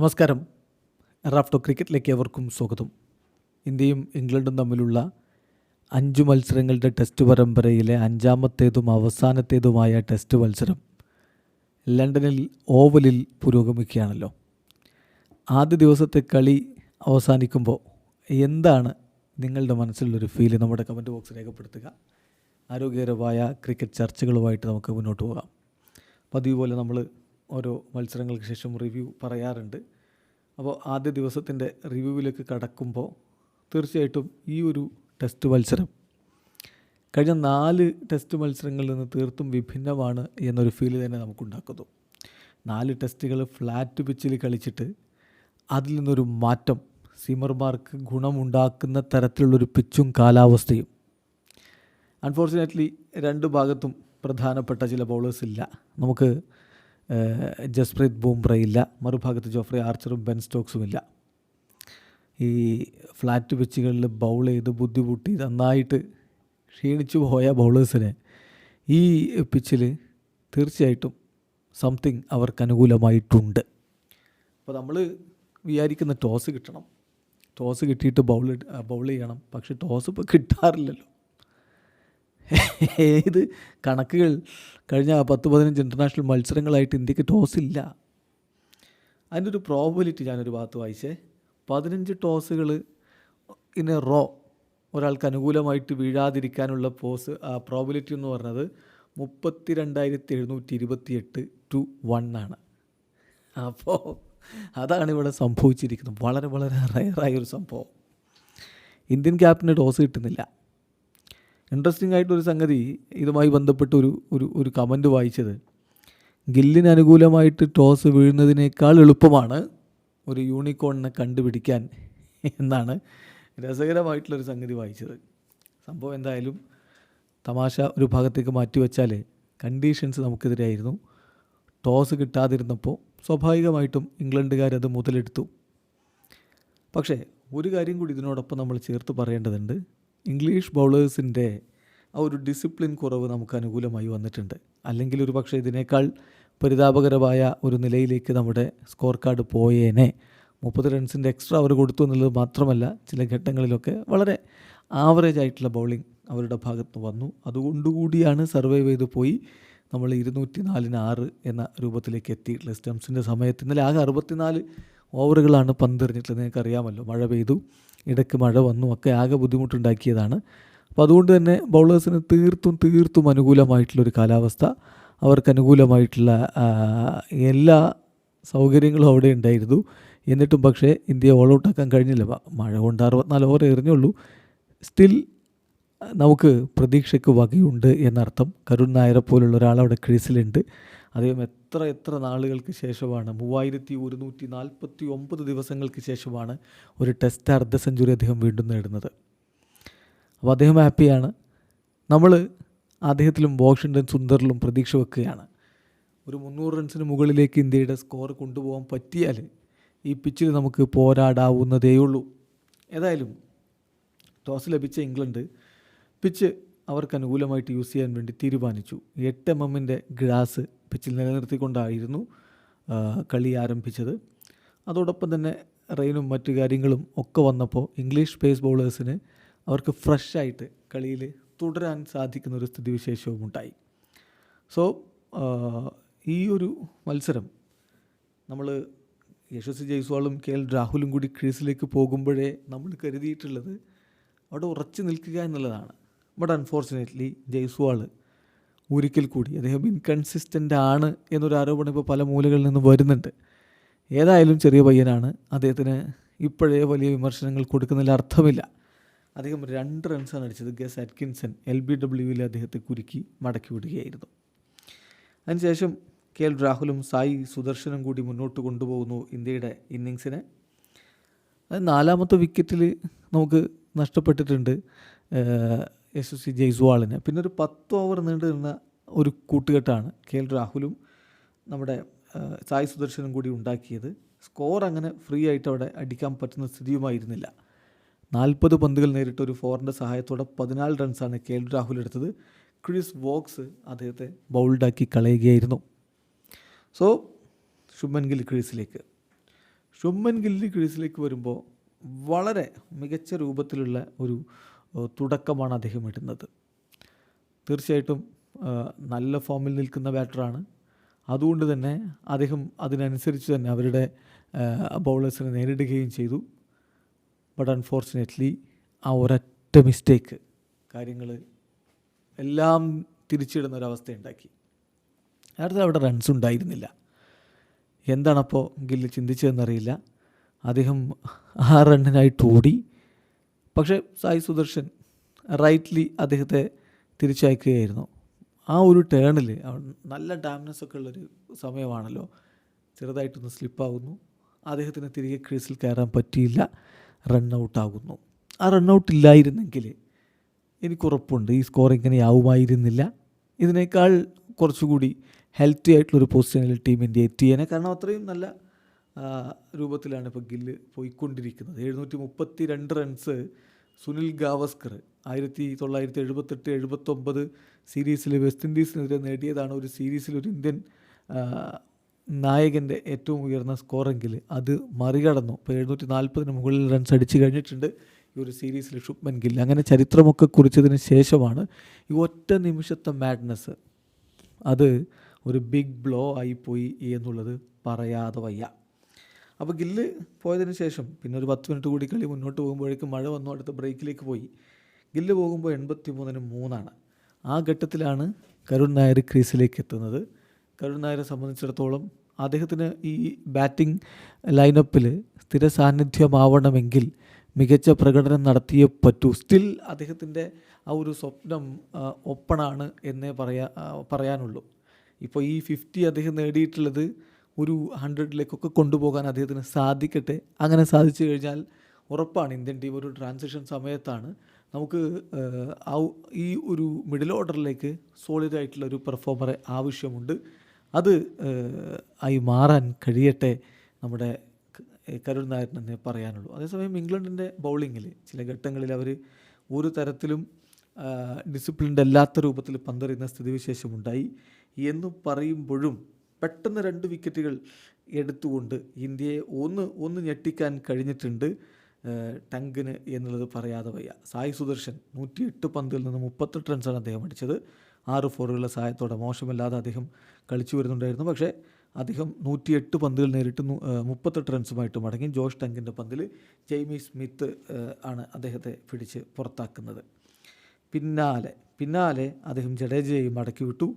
നമസ്കാരം. റാഫ്റ്റോ ക്രിക്കറ്റിലേക്ക് എവർക്കും സ്വാഗതം. ഇന്ത്യയും ഇംഗ്ലണ്ടും തമ്മിലുള്ള അഞ്ച് മത്സരങ്ങളുടെ ടെസ്റ്റ് പരമ്പരയിലെ അഞ്ചാമത്തേതും അവസാനത്തേതുമായ ടെസ്റ്റ് മത്സരം ലണ്ടനിൽ ഓവലിൽ പുരോഗമിക്കുകയാണല്ലോ. ആദ്യ ദിവസത്തെ കളി അവസാനിക്കുമ്പോൾ എന്താണ് നിങ്ങളുടെ മനസ്സിലുള്ളൊരു ഫീൽ നമ്മുടെ കമന്റ് ബോക്സ് രേഖപ്പെടുത്തുക. ആരോഗ്യകരമായ ക്രിക്കറ്റ് ചർച്ചകളുമായിട്ട് നമുക്ക് മുന്നോട്ട് പോകാം. പതിവ് പോലെ നമ്മൾ ഓരോ മത്സരങ്ങൾക്ക് ശേഷം റിവ്യൂ പറയാറുണ്ട്. അപ്പോൾ ആദ്യ ദിവസത്തിന്റെ റിവ്യൂവിലേക്ക് കടക്കുമ്പോൾ തീർച്ചയായിട്ടും ഈ ഒരു ടെസ്റ്റ് മത്സരം കഴിഞ്ഞ നാല് ടെസ്റ്റ് മത്സരങ്ങളിൽ നിന്ന് തീർത്തും വിഭിന്നമാണ് എന്നൊരു ഫീൽ തന്നെ നമുക്കുണ്ടാക്കുന്നു. നാല് ടെസ്റ്റുകൾ ഫ്ലാറ്റ് പിച്ചിൽ കളിച്ചിട്ട് അതിൽ നിന്നൊരു മാറ്റം സീമർമാർക്ക് ഗുണമുണ്ടാക്കുന്ന തരത്തിലുള്ളൊരു പിച്ചും കാലാവസ്ഥയും. അൺഫോർച്ചുനേറ്റ്ലി രണ്ട് ഭാഗത്തും പ്രധാനപ്പെട്ട ചില ബൗളേഴ്സ് ഇല്ല. നമുക്ക് ജസ്പ്രീത് ബുംറ ഇല്ല. മറുഭാഗത്ത് ജോഫ്രി ആർച്ചറും ബെൻ സ്റ്റോക്സും ഇല്ല. ഈ ഫ്ലാറ്റ് പിച്ചുകളിൽ ബൗൾ ചെയ്ത് ബുദ്ധിമുട്ടി നന്നായിട്ട് ക്ഷീണിച്ചു പോയ ബൗളേഴ്സിനെ ഈ പിച്ചിൽ തീർച്ചയായിട്ടും സംതിങ് അവർക്ക് അനുകൂലമായിട്ടുണ്ട്. അപ്പോൾ നമ്മൾ വിചാരിക്കുന്ന ടോസ് കിട്ടണം. ടോസ് കിട്ടിയിട്ട് ബൗൾ ബൗൾ ചെയ്യണം. പക്ഷെ ടോസ് ഇപ്പോൾ കിട്ടാറില്ലല്ലോ. ഏത് കണക്കുകൾ? കഴിഞ്ഞ പത്ത് പതിനഞ്ച് ഇന്റർനാഷണൽ മത്സരങ്ങളായിട്ട് ഇന്ത്യയ്ക്ക് ടോസ് ഇല്ല. അതിന്റെ ഒരു പ്രോബിലിറ്റി ഞാനൊരു ഭാഗത്ത് വായിച്ചേ. പതിനഞ്ച് ടോസുകൾ ഇൻ എ റോ ഒരാൾക്ക് അനുകൂലമായിട്ട് വീഴാതിരിക്കാനുള്ള പോസ് പ്രോബിലിറ്റി എന്ന് പറഞ്ഞത് മുപ്പത്തി രണ്ടായിരത്തി എഴുന്നൂറ്റി ഇരുപത്തി എട്ട് ടു വൺ ആണ്. അപ്പോൾ അതാണ് ഇവിടെ സംഭവിച്ചിരിക്കുന്നത്. വളരെ വളരെ റയറായ ഒരു സംഭവം. ഇന്ത്യൻ ക്യാപ്റ്റന് ടോസ് കിട്ടുന്നില്ല. ഇൻട്രസ്റ്റിംഗ് ആയിട്ടൊരു സംഗതി ഇതുമായി ബന്ധപ്പെട്ട് ഒരു ഒരു ഒരു കമന്റ് വായിച്ചത്. ഗില്ലിന് അനുകൂലമായിട്ട് ടോസ് വീഴുന്നതിനേക്കാൾ എളുപ്പമാണ് ഒരു യൂണിക്കോണിനെ കണ്ടുപിടിക്കാൻ എന്നാണ് രസകരമായിട്ടുള്ളൊരു സംഗതി വായിച്ചത്. സംഭവം എന്തായാലും തമാശ ഒരു ഭാഗത്തേക്ക് മാറ്റിവെച്ചാൽ കണ്ടീഷൻസ് നമുക്കെതിരായിരുന്നു. ടോസ് കിട്ടാതിരുന്നപ്പോൾ സ്വാഭാവികമായിട്ടും ഇംഗ്ലണ്ടുകാരത് മുതലെടുത്തു. പക്ഷേ ഒരു കാര്യം കൂടി ഇതിനോടൊപ്പം നമ്മൾ ചേർത്ത് പറയേണ്ടതുണ്ട്. ഇംഗ്ലീഷ് ബൗളേഴ്സിന്റെ ആ ഒരു ഡിസിപ്ലിൻ കുറവ് നമുക്ക് അനുകൂലമായി വന്നിട്ടുണ്ട്. അല്ലെങ്കിൽ ഒരു പക്ഷേ ഇതിനേക്കാൾ പരിതാപകരമായ ഒരു നിലയിലേക്ക് നമ്മുടെ സ്കോർ കാർഡ് പോയേനെ മുപ്പത് റൺസിന്റെ എക്സ്ട്രാ അവർ കൊടുത്തു എന്നുള്ളത് മാത്രമല്ല ചില ഘട്ടങ്ങളിലൊക്കെ വളരെ ആവറേജ് ആയിട്ടുള്ള ബൗളിംഗ് അവരുടെ ഭാഗത്ത് വന്നു. അതുകൊണ്ടുകൂടിയാണ് സർവൈവ് ചെയ്ത് പോയി നമ്മൾ ഇരുന്നൂറ്റി നാലിന് ആറ് എന്ന രൂപത്തിലേക്ക് എത്തിയിട്ടുള്ളത് സ്റ്റംസിന്റെ സമയത്ത് ഇന്നലെ ആകെ അറുപത്തിനാല് ഓവറുകളാണ് പന്തെറിഞ്ഞിട്ടുള്ളത്. നിങ്ങൾക്കറിയാമല്ലോ മഴ പെയ്തു. ഇടയ്ക്ക് മഴ വന്നു ഒക്കെ ആകെ ബുദ്ധിമുട്ടുണ്ടാക്കിയതാണ്. അപ്പോൾ അതുകൊണ്ട് തന്നെ ബൗളേഴ്സിന് തീർത്തും തീർത്തും അനുകൂലമായിട്ടുള്ളൊരു കാലാവസ്ഥ. അവർക്ക് അനുകൂലമായിട്ടുള്ള എല്ലാ സൗകര്യങ്ങളും അവിടെ ഉണ്ടായിരുന്നു. എന്നിട്ടും പക്ഷേ ഇന്ത്യയെ ഓൾ ഔട്ടാക്കാൻ കഴിഞ്ഞില്ല. മഴ കൊണ്ട് അറുപത്തിനാല് ഓവർ എറിഞ്ഞുള്ളൂ. സ്റ്റിൽ നമുക്ക് പ്രതീക്ഷയ്ക്ക് വകയുണ്ട് എന്നർത്ഥം. കരുൺ നായരെ പോലുള്ള ഒരാൾ അവിടെ ക്രീസിലുണ്ട്. അദ്ദേഹം എത്ര എത്ര നാളുകൾക്ക് ശേഷമാണ് മൂവായിരത്തി ഒരുന്നൂറ്റി നാൽപ്പത്തി ഒമ്പത് ദിവസങ്ങൾക്ക് ശേഷമാണ് ഒരു ടെസ്റ്റ് അർദ്ധ സെഞ്ചുറി അദ്ദേഹം വീണ്ടും നേടുന്നത്. അപ്പോൾ അദ്ദേഹം ഹാപ്പിയാണ് നമ്മൾ അദ്ദേഹത്തിലും വാഷിങ്ടൺ സുന്ദറിലും പ്രതീക്ഷ വെക്കുകയാണ്. ഒരു മുന്നൂറ് റൺസിന് മുകളിലേക്ക് ഇന്ത്യയുടെ സ്കോർ കൊണ്ടുപോകാൻ പറ്റിയാൽ ഈ പിച്ചിൽ നമുക്ക് പോരാടാവുന്നതേയുള്ളൂ ഏതായാലും ടോസ് ലഭിച്ച ഇംഗ്ലണ്ട് പിച്ച് അവർക്ക് അനുകൂലമായിട്ട് യൂസ് ചെയ്യാൻ വേണ്ടി തീരുമാനിച്ചു. എട്ട് എം എമ്മിന്റെ ഗ്രാസ് പിച്ചിൽ നിലനിർത്തിക്കൊണ്ടായിരുന്നു കളി ആരംഭിച്ചത്. അതോടൊപ്പം തന്നെ റെയിനും മറ്റു കാര്യങ്ങളും ഒക്കെ വന്നപ്പോൾ ഇംഗ്ലീഷ് പേസ് ബോളേഴ്സിന് അവർക്ക് ഫ്രഷായിട്ട് കളിയിൽ തുടരാൻ സാധിക്കുന്ന ഒരു സ്ഥിതിവിശേഷവും ഉണ്ടായി. സോ ഈ ഒരു മത്സരം നമ്മൾ യശസ്വി ജയ്സ്വാളും കെ എൽ രാഹുലും കൂടി ക്രീസിലേക്ക് പോകുമ്പോഴേ നമ്മൾ കരുതിയിട്ടുള്ളത് അവിടെ ഉറച്ചു നിൽക്കുക എന്നുള്ളതാണ്. ബട്ട് അൺഫോർച്ചുനേറ്റ്ലി ജയ്സ്വാൾ ഒരിക്കൽ കൂടി. അദ്ദേഹം ഇൻകൺസിസ്റ്റന്റ് ആണ് എന്നൊരു ആരോപണം ഇപ്പോൾ പല മൂലകളിൽ നിന്നും വരുന്നുണ്ട്. ഏതായാലും ചെറിയ പയ്യനാണ്. അദ്ദേഹത്തിന് ഇപ്പോഴേ വലിയ വിമർശനങ്ങൾ കൊടുക്കുന്നതിൽ അർത്ഥമില്ല. അദ്ദേഹം രണ്ട് റൺസാണ് അടിച്ചത്. ഗസ് അറ്റ്കിൻസൺ എൽ ബി ഡബ്ല്യുവിൽ അദ്ദേഹത്തെ കുരുക്കി മടക്കി വിടുകയായിരുന്നു. അതിനുശേഷം കെ എൽ രാഹുലും സായി സുദർശനും കൂടി മുന്നോട്ട് കൊണ്ടുപോകുന്നു ഇന്ത്യയുടെ ഇന്നിങ്സിനെ. അത് നാലാമത്തെ വിക്കറ്റിൽ നമുക്ക് നഷ്ടപ്പെട്ടിട്ടുണ്ട്. എസ് എസ് സി ജയ്സ്വാളിന്. പിന്നെ ഒരു പത്ത് ഓവർ നീണ്ടു നിന്ന ഒരു കൂട്ടുകെട്ടാണ് കെ എൽ രാഹുലും നമ്മുടെ സായി സുദർശനും കൂടി ഉണ്ടാക്കിയത്. സ്കോർ അങ്ങനെ ഫ്രീ ആയിട്ട് അവിടെ അടിക്കാൻ പറ്റുന്ന സ്ഥിതിയുമായിരുന്നില്ല. നാൽപ്പത് പന്തുകൾ നേരിട്ട് ഒരു ഫോറിന്റെ സഹായത്തോടെ പതിനാല് റൺസാണ് കെ എൽ രാഹുൽ എടുത്തത്. ക്രിസ് വോക്സ് അദ്ദേഹത്തെ ബൗൾഡാക്കി കളയുകയായിരുന്നു. സോ ശുഭൻ ഗിൽ ക്രീസിലേക്ക് ശുഭൻ ഗില്ലി ക്രീസിലേക്ക് വരുമ്പോൾ വളരെ മികച്ച രൂപത്തിലുള്ള ഒരു തുടക്കമാണ് അദ്ദേഹം ഇടുന്നത്. തീർച്ചയായിട്ടും നല്ല ഫോമിൽ നിൽക്കുന്ന ബാറ്ററാണ് അതുകൊണ്ട് തന്നെ അദ്ദേഹം അതിനനുസരിച്ച് തന്നെ അവരുടെ ബൗളേഴ്സിനെ നേരിടുകയും ചെയ്തു. ബട്ട് അൺഫോർച്ചുനേറ്റ്ലി ആ ഒരൊറ്റ മിസ്റ്റേക്ക് കാര്യങ്ങൾ എല്ലാം തിരിച്ചിടുന്ന ഒരവസ്ഥ ഉണ്ടാക്കി അടുത്ത അവിടെ റൺസ് ഉണ്ടായിരുന്നില്ല. എന്താണപ്പോൾ ഗില്ല് ചിന്തിച്ചതെന്നറിയില്ല. അദ്ദേഹം ആ റണ്ണിനായിട്ട് ഓടി പക്ഷേ സായി സുദർശൻ റൈറ്റ്ലി അദ്ദേഹത്തെ തിരിച്ചയക്കുകയായിരുന്നു. ആ ഒരു ടേണിൽ നല്ല ഡാംനെസ് ഒക്കെ ഉള്ളൊരു സമയമാണല്ലോ. ചെറുതായിട്ടൊന്ന് സ്ലിപ്പാകുന്നു അദ്ദേഹത്തിന് തിരികെ ക്രീസിൽ കയറാൻ പറ്റിയില്ല. റൺ ഔട്ടാകുന്നു ആ റൺ ഔട്ട് ഇല്ലായിരുന്നെങ്കിൽ എനിക്കുറപ്പുണ്ട് ഈ സ്കോർ ഇങ്ങനെയാവുമായിരുന്നില്ല ഇതിനേക്കാൾ കുറച്ചുകൂടി ഹെൽത്തി ആയിട്ടുള്ളൊരു പൊസിഷനിൽ ടീം ഇന്ത്യ എത്തിയേനെ. കാരണം അത്രയും നല്ല രൂപത്തിലാണ് ഇപ്പോൾ ഗില്ല് പോയിക്കൊണ്ടിരിക്കുന്നത്. എഴുന്നൂറ്റി മുപ്പത്തി രണ്ട് റൺസ് സുനിൽ ഗാവസ്കർ ആയിരത്തി തൊള്ളായിരത്തി എഴുപത്തെട്ട് എഴുപത്തൊമ്പത് സീരീസിൽ വെസ്റ്റ് ഇൻഡീസിനെതിരെ നേടിയതാണ് ഒരു സീരീസിൽ ഒരു ഇന്ത്യൻ നായകന്റെ ഏറ്റവും ഉയർന്ന സ്കോറെങ്കിൽ. അത് മറികടന്നു. ഇപ്പോൾ എഴുന്നൂറ്റി നാൽപ്പതിന് മുകളിൽ റൺസ് അടിച്ചു കഴിഞ്ഞിട്ടുണ്ട്. ഈ ഒരു സീരീസിൽ ഷുപ്മൻ ഗിൽ. അങ്ങനെ ചരിത്രമൊക്കെ കുറിച്ചതിന് ശേഷമാണ് ഈ ഒറ്റ നിമിഷത്തെ മാഡ്നസ് അത് ഒരു ബിഗ് ബ്ലോ ആയിപ്പോയി എന്നുള്ളത് പറയാതെ വയ്യ. അപ്പോൾ ഗില്ല് പോയതിന് ശേഷം പിന്നെ ഒരു പത്ത് മിനിറ്റ് കൂടി കളി മുന്നോട്ട് പോകുമ്പോഴേക്കും മഴ വന്നു അടുത്ത ബ്രേക്കിലേക്ക് പോയി. ഗില്ല് പോകുമ്പോൾ എൺപത്തി മൂന്നിന് മൂന്നാണ്. ആ ഘട്ടത്തിലാണ് കരുൺ നായർ ക്രീസിലേക്ക് എത്തുന്നത്. കരുൺ നായരെ സംബന്ധിച്ചിടത്തോളം അദ്ദേഹത്തിന് ഈ ബാറ്റിംഗ് ലൈനപ്പിൽ സ്ഥിര സാന്നിധ്യമാവണമെങ്കിൽ മികച്ച പ്രകടനം നടത്തിയേ പറ്റൂ. സ്റ്റിൽ അദ്ദേഹത്തിന്റെ ആ ഒരു സ്വപ്നം ഒപ്പണാണ് എന്നേ പറയാ പറയാനുള്ളൂ. ഇപ്പോൾ ഈ ഫിഫ്റ്റി അദ്ദേഹം നേടിയിട്ടുള്ളത് ഒരു ഹൺഡ്രഡിലേക്കൊക്കെ കൊണ്ടുപോകാൻ അദ്ദേഹത്തിന് സാധിക്കട്ടെ. അങ്ങനെ സാധിച്ചു കഴിഞ്ഞാൽ ഉറപ്പാണ് ഇന്ത്യൻ ടീം ഒരു ട്രാൻസിഷൻ സമയത്താണ്. നമുക്ക് ഈ ഒരു മിഡിൽ ഓർഡറിലേക്ക് സോളിഡ് ആയിട്ടുള്ള ഒരു പെർഫോമറെ ആവശ്യമുണ്ട്. അത് ആയി മാറാൻ കഴിയട്ടെ നമ്മുടെ കരുൺ നായരനെന്നേ പറയാനുള്ളൂ. അതേസമയം ഇംഗ്ലണ്ടിന്റെ ബൗളിങ്ങിൽ ചില ഘട്ടങ്ങളിൽ അവർ ഒരു തരത്തിലും ഡിസിപ്ലിൻഡ് അല്ലാത്ത രൂപത്തിൽ പന്തെറിയുന്ന സ്ഥിതിവിശേഷമുണ്ടായി. എന്ന് പറയുമ്പോഴും പെട്ടെന്ന് രണ്ട് വിക്കറ്റുകൾ എടുത്തുകൊണ്ട് ഇന്ത്യയെ ഒന്ന് ഒന്ന് ഞെട്ടിക്കാൻ കഴിഞ്ഞിട്ടുണ്ട്. ടങ്കിന് എന്നുള്ളത് പറയാതെ വയ്യ. സായി സുദർശൻ നൂറ്റിയെട്ട് പന്തിൽ നിന്ന് മുപ്പത്തെട്ട് റൺസാണ് അദ്ദേഹം അടിച്ചത്. ആറ് ഫോറുകളുടെ സഹായത്തോടെ മോശമല്ലാതെ അദ്ദേഹം കളിച്ചു വരുന്നുണ്ടായിരുന്നു. പക്ഷേ അദ്ദേഹം നൂറ്റിയെട്ട് പന്തുകൾ നേരിട്ട് മുപ്പത്തെട്ട് റൺസുമായിട്ട് മടങ്ങി ജോഷ് ടങ്കിന്റെ പന്തിൽ ജെയ്മി സ്മിത്ത് ആണ് അദ്ദേഹത്തെ പിടിച്ച് പുറത്താക്കുന്നത്. പിന്നാലെ പിന്നാലെ അദ്ദേഹം ജഡേജയെയും മടക്കി വിട്ടു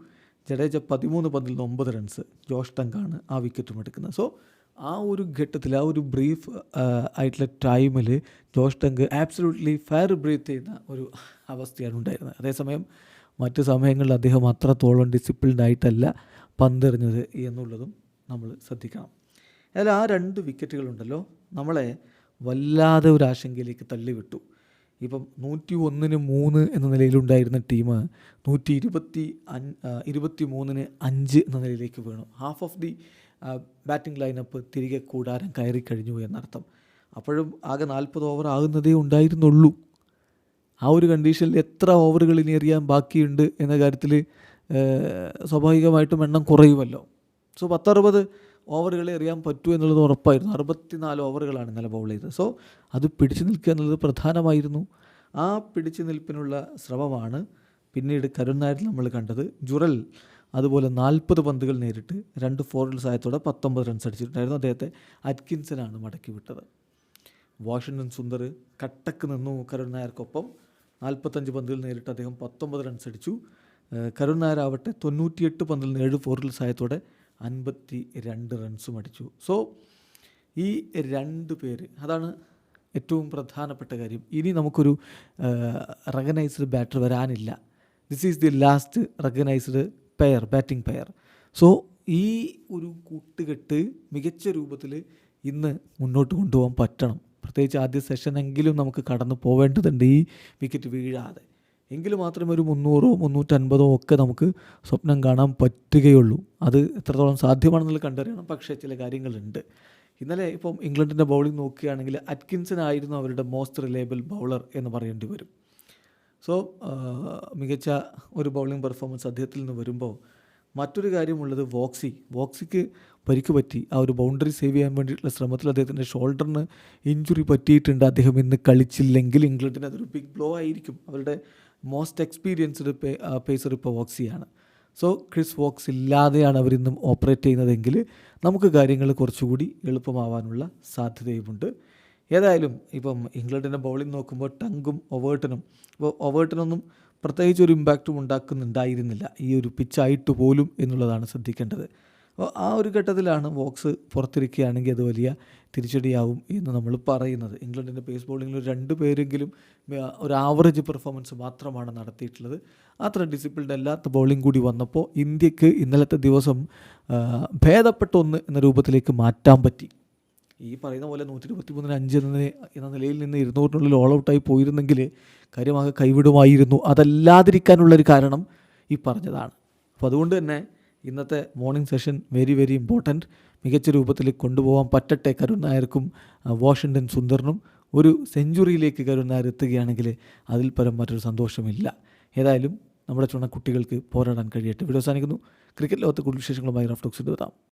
ജഡേജ പതിമൂന്ന് പന്തിൽ നിന്ന് ഒമ്പത് റൺസ് ജോഷ് ടങ്കാണ് ആ വിക്കറ്റും എടുക്കുന്നത്. സോ ആ ഒരു ഘട്ടത്തിൽ ആ ഒരു ബ്രീഫ് ആയിട്ടുള്ള ടൈമിൽ Josh Tongue absolutely fire breath ചെയ്യുന്ന ഒരു അവസ്ഥയാണ് ഉണ്ടായിരുന്നത്. അതേസമയം മറ്റ് സമയങ്ങളിൽ അദ്ദേഹം അത്രത്തോളം ഡിസിപ്ലിൻഡ് ആയിട്ടല്ല പന്തെറിഞ്ഞത് എന്നുള്ളതും നമ്മൾ ശ്രദ്ധിക്കണം. അതിൽ ആ രണ്ട് വിക്കറ്റുകളുണ്ടല്ലോ നമ്മളെ വല്ലാതെ ഒരു ആശങ്കയിലേക്ക് തള്ളിവിട്ടു. ഇപ്പം നൂറ്റി ഒന്നിന് മൂന്ന് എന്ന നിലയിലുണ്ടായിരുന്ന ടീം നൂറ്റി ഇരുപത്തി അഞ്ച് ഇരുപത്തി മൂന്നിന് അഞ്ച് എന്ന നിലയിലേക്ക് വീണു. Half of the batting lineup തിരികെ കൂടാരം കയറി കഴിഞ്ഞു എന്നർത്ഥം. അപ്പോഴും ആകെ നാൽപ്പത് ഓവർ ആകുന്നതേ ഉണ്ടായിരുന്നുള്ളൂ. ആ ഒരു കണ്ടീഷനിൽ എത്ര ഓവറുകൾ ഇനി എറിയാൻ ബാക്കിയുണ്ട് എന്ന കാര്യത്തിൽ സ്വാഭാവികമായിട്ടും എണ്ണം കുറയുമല്ലോ. സോ പത്തറുപത് ഓവറുകൾ എറിയാൻ പറ്റൂ എന്നുള്ളത് ഉറപ്പായിരുന്നു. അറുപത്തിനാല് ഓവറുകളാണ് ഇന്നലെ ബൗൾ ചെയ്തത്. സോ അത് പിടിച്ചു നിൽക്കുക എന്നുള്ളത് പ്രധാനമായിരുന്നു. ആ പിടിച്ചു നിൽപ്പിനുള്ള ശ്രമമാണ് പിന്നീട് കരുൺ നായരിൽ നമ്മൾ കണ്ടത്. ജുറൽ അതുപോലെ നാൽപ്പത് പന്തുകൾ നേരിട്ട് രണ്ട് ഫോറുകൾ സഹായത്തോടെ പത്തൊമ്പത് റൺസ് അടിച്ചിട്ടുണ്ടായിരുന്നു. അദ്ദേഹത്തെ അറ്റ്കിൻസനാണ് മടക്കി വിട്ടത്. വാഷിങ്ടൺ സുന്ദർ കട്ടക്ക് നിന്നു കരുൺ നായർക്കൊപ്പം. നാൽപ്പത്തഞ്ച് പന്തുകൾ നേരിട്ട് അദ്ദേഹം പത്തൊമ്പത് റൺസ് അടിച്ചു. കരുൺ നായർ ആവട്ടെ തൊണ്ണൂറ്റിയെട്ട് പന്തിൽ നിന്ന് ഏഴ് ഫോറുകൾ സഹായത്തോടെ അൻപത്തി രണ്ട് റൺസും അടിച്ചു. സോ ഈ രണ്ട് പേര് അതാണ് ഏറ്റവും പ്രധാനപ്പെട്ട കാര്യം. ഇനി നമുക്കൊരു റെക്കഗ്നൈസ്ഡ് ബാറ്റർ വരാനില്ല. This is the last recognised pair batting pair so ഈ ഒരു കൂട്ടുകെട്ട് മികച്ച രൂപത്തിൽ ഇന്ന് മുന്നോട്ട് കൊണ്ടുപോകാൻ പറ്റണം. പ്രത്യേകിച്ച് ആദ്യ സെഷനെങ്കിലും നമുക്ക് കടന്നു പോവേണ്ടതുണ്ട് ഈ വിക്കറ്റ് വീഴാതെ. എങ്കിൽ മാത്രമേ ഒരു മുന്നൂറോ മുന്നൂറ്റൻപതോ ഒക്കെ നമുക്ക് സ്വപ്നം കാണാൻ പറ്റുകയുള്ളൂ. അത് എത്രത്തോളം സാധ്യമാണെന്നുള്ളത് കണ്ടറിയണം. പക്ഷേ ചില കാര്യങ്ങളുണ്ട്. ഇന്നലെ ഇപ്പം ഇംഗ്ലണ്ടിന്റെ ബൗളിംഗ് നോക്കുകയാണെങ്കിൽ അറ്റ്കിൻസൺ ആയിരുന്നു അവരുടെ മോസ്റ്റ് റിലയബിൾ ബൗളർ എന്ന് പറയേണ്ടി വരും. സോ മികച്ച ഒരു ബൗളിംഗ് പെർഫോമൻസ് അദ്ദേഹത്തിൽ നിന്ന് വരുമ്പോൾ മറ്റൊരു കാര്യമുള്ളത് വോക്സി വോക്സിക്ക് പരിക്ക് പറ്റി. ആ ഒരു ബൗണ്ടറി സേവ് ചെയ്യാൻ വേണ്ടിയിട്ടുള്ള ശ്രമത്തിൽ അദ്ദേഹത്തിന്റെ ഷോൾഡറിന് ഇഞ്ചുറി പറ്റിയിട്ടുണ്ട്. അദ്ദേഹം ഇന്ന് കളിച്ചില്ലെങ്കിൽ ഇംഗ്ലണ്ടിന് അതൊരു ബിഗ് ബ്ലോ ആയിരിക്കും. അവരുടെ മോസ്റ്റ് എക്സ്പീരിയൻസ്ഡ് പേസർ ഇപ്പോൾ വോക്സിയാണ് സോ ക്രിസ് വോക്സ് ഇല്ലാതെയാണ് അവരിന്നും ഓപ്പറേറ്റ് ചെയ്യുന്നതെങ്കിൽ നമുക്ക് കാര്യങ്ങൾ കുറച്ചുകൂടി എളുപ്പമാവാനുള്ള സാധ്യതയുമുണ്ട്. ഏതായാലും ഇപ്പം ഇംഗ്ലണ്ടിന്റെ ബൗളിംഗ് നോക്കുമ്പോൾ ടങ്കും ഒവേർട്ടനും ഇപ്പോൾ ഒവേർട്ടനൊന്നും പ്രത്യേകിച്ച് ഒരു ഇമ്പാക്റ്റും ഉണ്ടാക്കുന്നുണ്ടായിരുന്നില്ല. ഈ ഒരു പിച്ചായിട്ട് പോലും എന്നുള്ളതാണ് ശ്രദ്ധിക്കേണ്ടത്. അപ്പോൾ ആ ഒരു ഘട്ടത്തിലാണ് വോക്സ് പുറത്തിരിക്കുകയാണെങ്കിൽ അത് വലിയ തിരിച്ചടിയാവും എന്ന് നമ്മൾ പറയുന്നത്. ഇംഗ്ലണ്ടിന്റെ പേസ് ബോളിങ്ങിൽ രണ്ട് പേരെങ്കിലും ഒരു ആവറേജ് പെർഫോമൻസ് മാത്രമാണ് നടത്തിയിട്ടുള്ളത്. അത്ര ഡിസിപ്ലിൻഡ് അല്ലാത്ത ബോളിംഗ് കൂടി വന്നപ്പോൾ ഇന്ത്യയ്ക്ക് ഇന്നലത്തെ ദിവസം ഭേദപ്പെട്ട ഒന്ന് എന്ന രൂപത്തിലേക്ക് മാറ്റാൻ പറ്റി. ഈ പറയുന്ന പോലെ നൂറ്റി ഇരുപത്തി മൂന്നിന് അഞ്ച് എന്ന നിലയിൽ നിന്ന് ഇരുന്നൂറിനുള്ളിൽ ഓൾ ഔട്ടായി പോയിരുന്നെങ്കിൽ കാര്യമാകെ കൈവിടുമായിരുന്നു. അതല്ലാതിരിക്കാനുള്ളൊരു കാരണം ഈ പറഞ്ഞതാണ്. അപ്പോൾ അതുകൊണ്ട് തന്നെ ഇന്നത്തെ morning session very very important മികച്ച രൂപത്തിൽ കൊണ്ടുപോകാൻ പറ്റട്ടെ കരുൺ നായർക്കും വാഷിങ്ടൺ സുന്ദറിനും. ഒരു സെഞ്ചുറിയിലേക്ക് കരുൺ നായർ എത്തുകയാണെങ്കിൽ അതിൽ പരം മറ്റൊരു സന്തോഷമില്ല. ഏതായാലും നമ്മുടെ ചുണ കുട്ടികൾക്ക് പോരാടാൻ കഴിയട്ടെ. വീഡിയോ അവസാനിക്കുന്നു. ക്രിക്കറ്റ് ലോകത്തെ കൂടുതൽ വിശേഷങ്ങളുമായി റഫ് എത്താം